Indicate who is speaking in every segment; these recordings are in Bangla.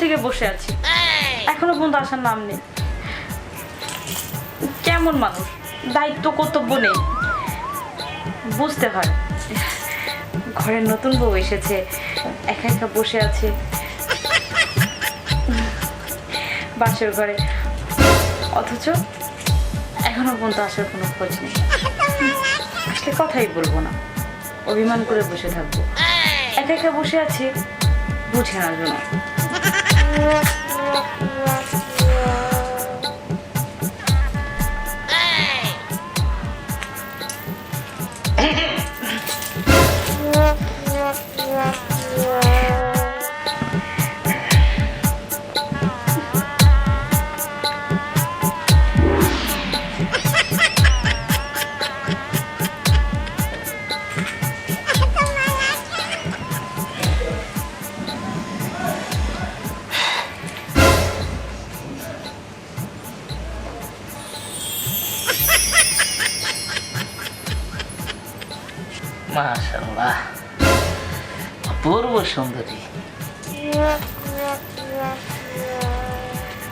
Speaker 1: থেকে বসে আছে। এখনও পর্যন্ত আসার নাম নেই। কেমন মানুষ? দায়িত্ব, কর্তব্য নেই। বুঝতে হয়। ঘরের নতুন বউ এসেছে। একা একা বসে আছে। বাসের ঘরে। অথচ এখনও পর্যন্ত আসার কোনো খোঁজ নেই। আসলে কথাই বলব না। অভিমান করে বসে থাকব। একা একা বসে আছি, বুঝে না। জন্য
Speaker 2: মাশাল্লাহ অপূর্ব সুন্দরী।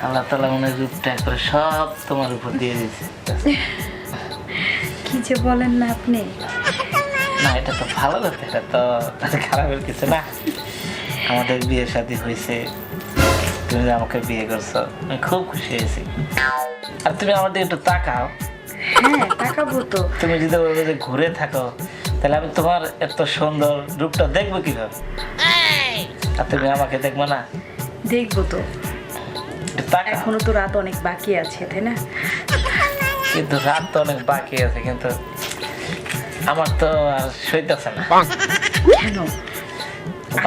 Speaker 2: আল্লাহ তালা মনে রূপটা করে সব তোমার উপর দিয়ে দিয়েছে।
Speaker 1: কি যে বলেন না আপনি।
Speaker 2: না এটা তো ভালো কথা এটা তো খারাপের কিছু না। আমাদের বিয়ে শাদী হয়েছে তুমি আমাকে বিয়ে করছ আমি খুব খুশি হয়েছি। আর তুমি আমার দিকে একটু তাকাও।
Speaker 1: হ্যাঁ তাকাবো তো।
Speaker 2: তুমি যদি ঘুরে থাকো তাহলে আমি তোমার এত সুন্দর রূপটা দেখব কীভাবে? আর তুমি আমাকে দেখব না?
Speaker 1: দেখব তো। এখনও তো রাত অনেক বাকি আছে তাই না?
Speaker 2: কিন্তু রাত তো অনেক বাকি আছে কিন্তু আমার তো আর সইতেছে না।
Speaker 1: কেন?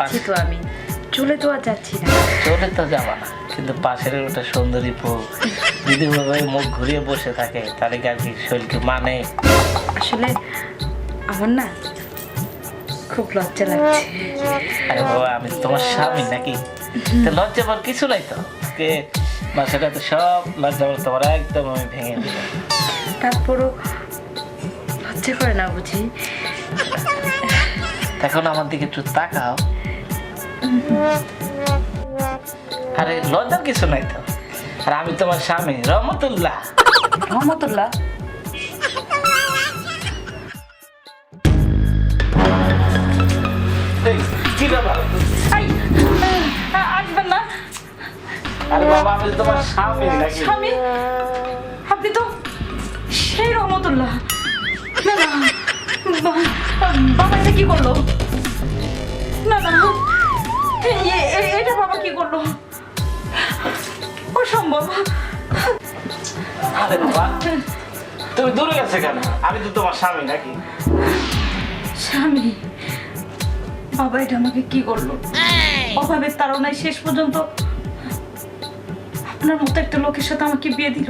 Speaker 1: আছি তো আমি। চলে তো আর যাচ্ছি না।
Speaker 2: চলে তো যাবা না কিন্তু পাশের ওটা সুন্দরী বউ যদি ওইভাবে মুখ ঘুরিয়ে বসে থাকে তাহলে কি আর কি শরীরকে মানে?
Speaker 1: আসলে আমার না খুব লজ্জা লাগছে।
Speaker 2: আরে বাবা আমি তোমার স্বামী নাকি? তো লজ্জা পাওয়ার কিছু নাই তো? কে বাসাটা তো সব লজ্জা পাওয়ার তোমার একদম আমি ভেঙে দিলাম।
Speaker 1: তারপরও লজ্জা করে না বুঝি।
Speaker 2: এখন আমার দিকে একটু তাকাও। আরে লজ্জার কিছু নাই তো? আর আমি তোমার স্বামী রহমতুল্লাহ।
Speaker 1: রহমতুল্লাহ?
Speaker 2: কি ব্যাপার?
Speaker 1: আসবেন না।
Speaker 2: আরে বাবা আমি তোমার স্বামী নাকি?
Speaker 1: স্বামী? আপনি তো সেই রহমতুল্লাহ। না না বাবা এটা কি করল? না না এটা বাবা কি করল? অসম্ভব।
Speaker 2: আরে বাবা তুমি দূরে গেছে কেন? আমি তো তোমার স্বামী নাকি?
Speaker 1: স্বামী? বাবা এটা আমাকে কি করল? অভাবের তাড়নায় শেষ পর্যন্ত আপনার মতো একটা লোকের সাথে আমাকে বিয়ে দিল।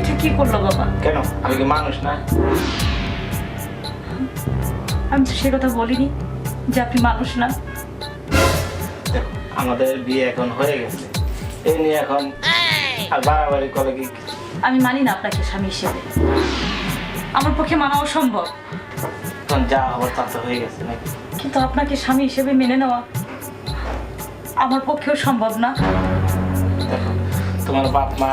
Speaker 1: এটা কি করল বাবা?
Speaker 2: কেন? আমি কি মানুষ না?
Speaker 1: আমি তো সে কথা বলিনি যে আপনি মানুষ না।
Speaker 2: আমাদের বিয়ে এখন হয়ে গেছে। এই নিয়ে এখন আর বাড়াবাড়ি করে কি?
Speaker 1: আমি মানি না আপনাকে স্বামী হিসেবে। আমার পক্ষে মানা অসম্ভব।
Speaker 2: এখন যা হবার তা তো হয়ে গেছে নাকি?
Speaker 1: কিন্তু আপনাকে স্বামী হিসেবে মেনে নেওয়া আমার পক্ষেও সম্ভব না।
Speaker 2: দেখো তোমার বাপ মা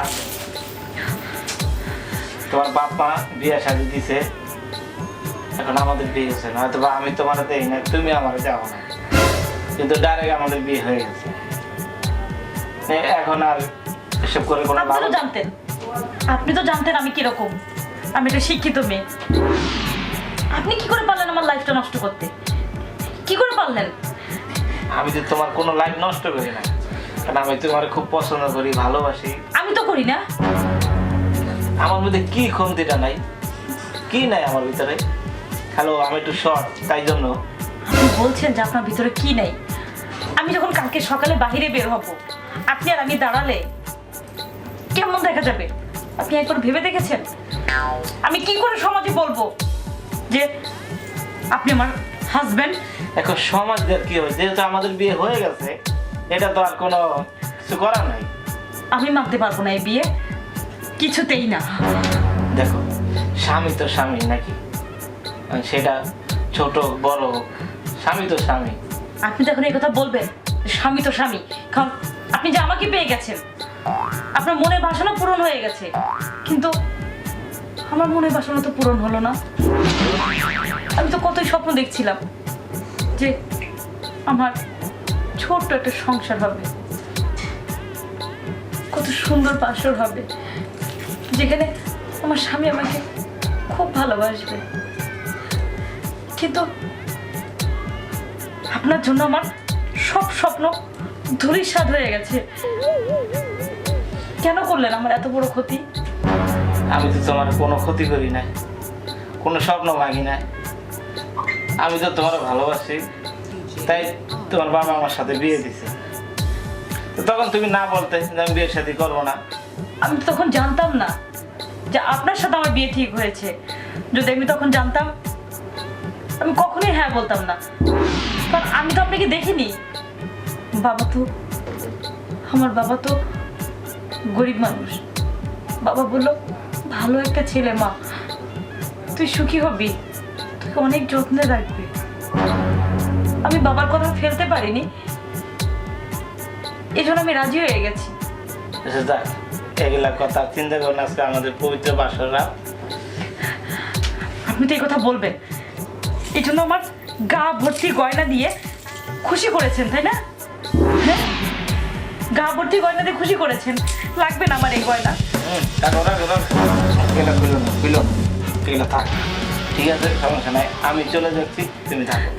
Speaker 2: তোমার বাপ মা বিয়ে শাদি দিছে এখন আমাদের বিয়ে হয়েছে না হয়তো আমি তোমার দেই না তুমি আমার যাও না কিন্তু ডাইরেক্ট আমাদের বিয়ে হয়ে গেছে। এখন আর এসব করে কোনো
Speaker 1: আপনি তো জানতেন আপনি তো জানতেন আমি কীরকম। আমি একটা শিক্ষিত মেয়ে। আপনি কি করে পারলেন আমার লাইফটা নষ্ট করতে? কি করে পারলেন?
Speaker 2: আমি তো তোমার কোনো লাইফ নষ্ট করি না। কারণ আমি তোমার খুব পছন্দ করি ভালোবাসি।
Speaker 1: আমি তো করি না।
Speaker 2: আমার মধ্যে কি কমতিটা নাই? কি নাই আমার ভিতরে? হ্যালো আমি একটু শর্ট তাই জন্য।
Speaker 1: আপনি বলছেন যে আপনার ভিতরে কি নাই। আমি যখন কালকে সকালে বাইরে বের হব আপনি আর আমি দাঁড়ালে কেমন দেখা যাবে? আপনি একবার ভেবে দেখেছেন? আমি কি করে সমাজে বলব? যে আপনি আমার হাজবেন্ড
Speaker 2: এখন সমাজ কি হবে? যেহেতু আমাদের বিয়ে হয়ে গেছে এটা তো আর কোনো কিছু করার নাই।
Speaker 1: আমি মানতে পারব না এই বিয়ে। কিছুতেই না।
Speaker 2: দেখো স্বামী তো স্বামী নাকি? সেটা ছোট বড় স্বামী তো স্বামী।
Speaker 1: আপনি তো এখন এই কথা বলবেন স্বামী তো স্বামী। কারণ আপনি যে আমাকে পেয়ে গেছেন আপনার মনের বাসনা পূরণ হয়ে গেছে। কিন্তু আমার মনের বাসনা তো পূরণ হলো না। আমি তো কতই স্বপ্ন দেখছিলাম যে আমার ছোট্ট একটা সংসার হবে। কত সুন্দর বাসর হবে, যেখানে আমার স্বামী আমাকে খুব ভালোবাসবে। কিন্তু আপনার জন্য আমার সব স্বপ্ন ধূলিসাৎ হয়ে গেছে। কেন করলেন আমার এত বড় ক্ষতি?
Speaker 2: আমি তো তোমার কোনো ক্ষতি করি নাই, কোনো স্বপ্ন ভাঙি নাই। আমি তো তোমার ভালোবাসি, তাই তোমার বাবা আমার সাথে বিয়ে দিছে। তখন তুমি না বলতে আমি বিয়ের সাথে করব না।
Speaker 1: আমি তখন জানতাম না যে আপনার সাথে আমার বিয়ে ঠিক হয়েছে। যদি আমি তখন জানতাম, আমি কখনোই হ্যাঁ বলতাম না। কারণ আমি তো আপনাকে দেখিনি। বাবা তো, আমার বাবা তো গরিব মানুষ। বাবা বলল ভালো একটা ছেলে মা। তুই সুখী হবি। তোকে অনেক যত্নে রাখবি। আমি বাবার কথা ফেলতে পারিনি। এই জন্য আমি রাজি হয়ে গেছি।
Speaker 2: আচ্ছা যাক। এগুলা কথা চিন্তা করুন আজকে আমাদের পবিত্র বাসর
Speaker 1: আপনি তো এই কথা বলবেন। এই জন্য আমার গা ভর্তি গয়না দিয়ে খুশি করেছেন তাই না? হ্যাঁ? গা ভর্তি গয়না দিয়ে খুশি করেছেন। লাগবে না আমার এই গয়না।
Speaker 2: ঠিক আছে সমস্যা নাই আমি চলে যাচ্ছি তুমি থাকো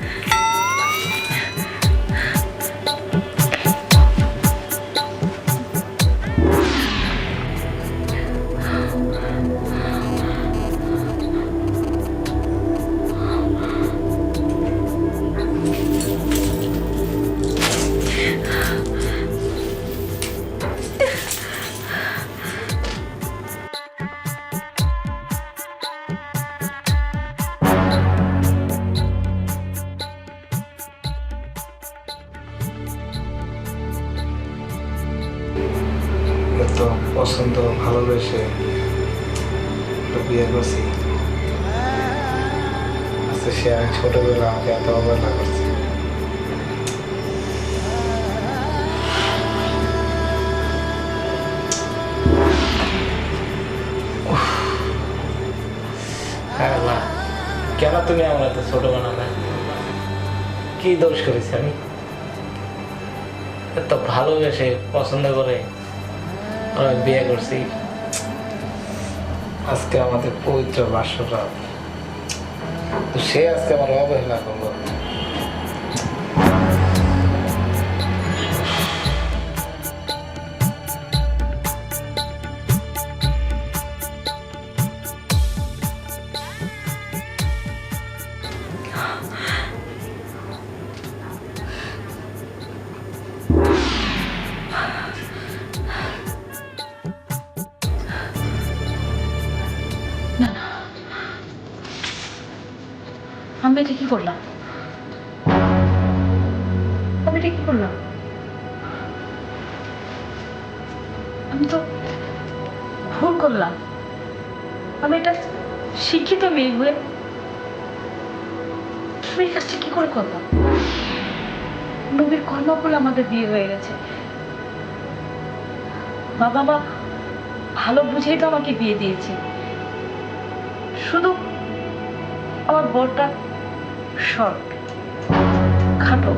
Speaker 3: ভালোবেসে একটা বিয়ে করছি আচ্ছা সে ছোটবেলা আমাকে এত অবহেলা করছে কেন তুমি আমার এত ছোট বানালে কি দোষ করেছি আমি এত ভালোবেসে পছন্দ করে বিয়ে করছি আজকে আমাদের পবিত্র বাসরা তো সে আজকে আমার অবহেলা করল।
Speaker 1: করলাম? আমি এটা কি করলাম আমি তো ভুল করলাম। আমি এটা শিক্ষিত মেয়ে হয়ে এই কাজটা কি করে করলাম? নবীর কর্ম বলে আমাদের বিয়ে হয়ে গেছে। বাবা মা ভালো বুঝেই তো আমাকে বিয়ে দিয়েছে। শুধু আমার বরটা শর্ট খাটো।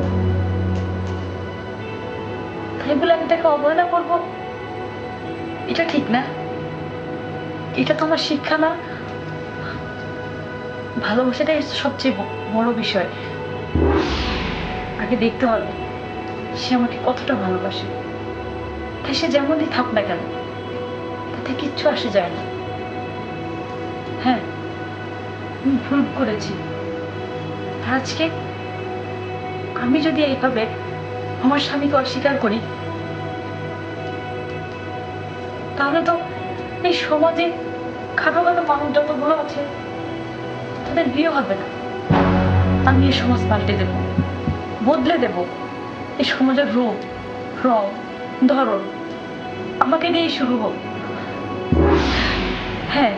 Speaker 1: তাই বলে আমি তাকে অবহেলা করব? এটা ঠিক না। এটা তো আমার শিক্ষা না। ভালোবাসাটাই সবচেয়ে বড় বিষয়। আগে দেখতে হবে, সে আমাকে কতটা ভালোবাসে। তাই সে যেমনই থাক না কেন, তাতে কিচ্ছু আসে যায় না। হ্যাঁ ভুল করেছি। আজকে আমি যদি এইভাবে আমার স্বামীকে অস্বীকার করি, তাহলে তো এই সমাজে খাটো খাটো মানুষ যতগুলো আছে, তাদের বিয়ে হবে না। আমি এই সমাজ পাল্টে দেব, বদলে দেব। এই সমাজের রূপ, রং, ধরন, আমাকে দিয়েই শুরু হোক। হ্যাঁ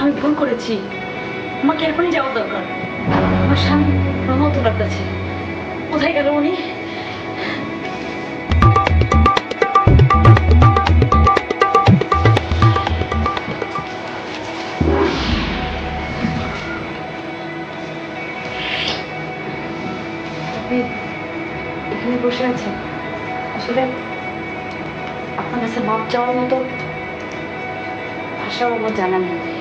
Speaker 1: আমি ভুল করেছি। আমাকে এখনই যাওয়া দরকার। আমার স্বামী আমার মতো কোথায় গেল উনি? এখানে বসে আছেন? আসলে আপনার কাছে মাপ চাওয়ার মতো ভাষাও আমার জানা নেই।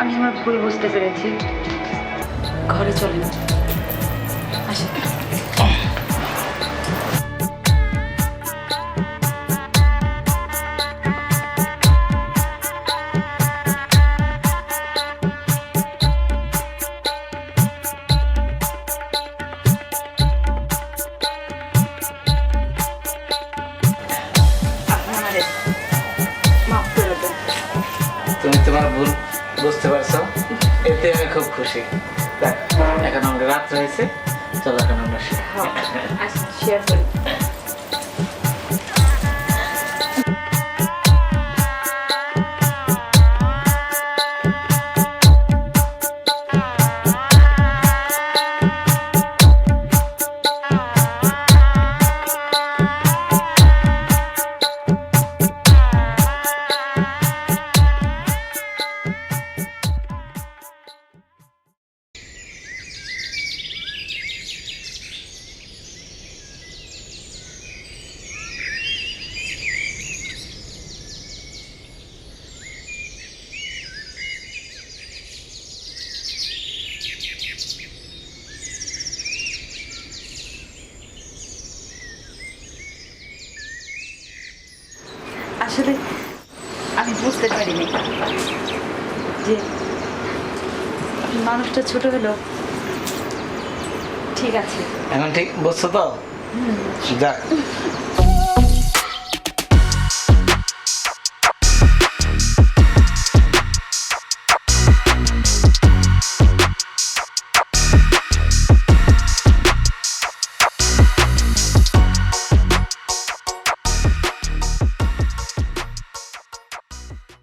Speaker 1: আমি আমার ভুল বুঝতে পেরেছি। ঘরে চলে। আসেন
Speaker 2: বুঝতে পারছ? এতে আমি খুব খুশি। এখন আমরা রাত হয়েছে, চলো এখন আমরা
Speaker 1: শেয়ার করি মানুষটা ছোট হলো। ঠিক আছে।
Speaker 2: এখন ঠিক বুঝছ তো? যাক।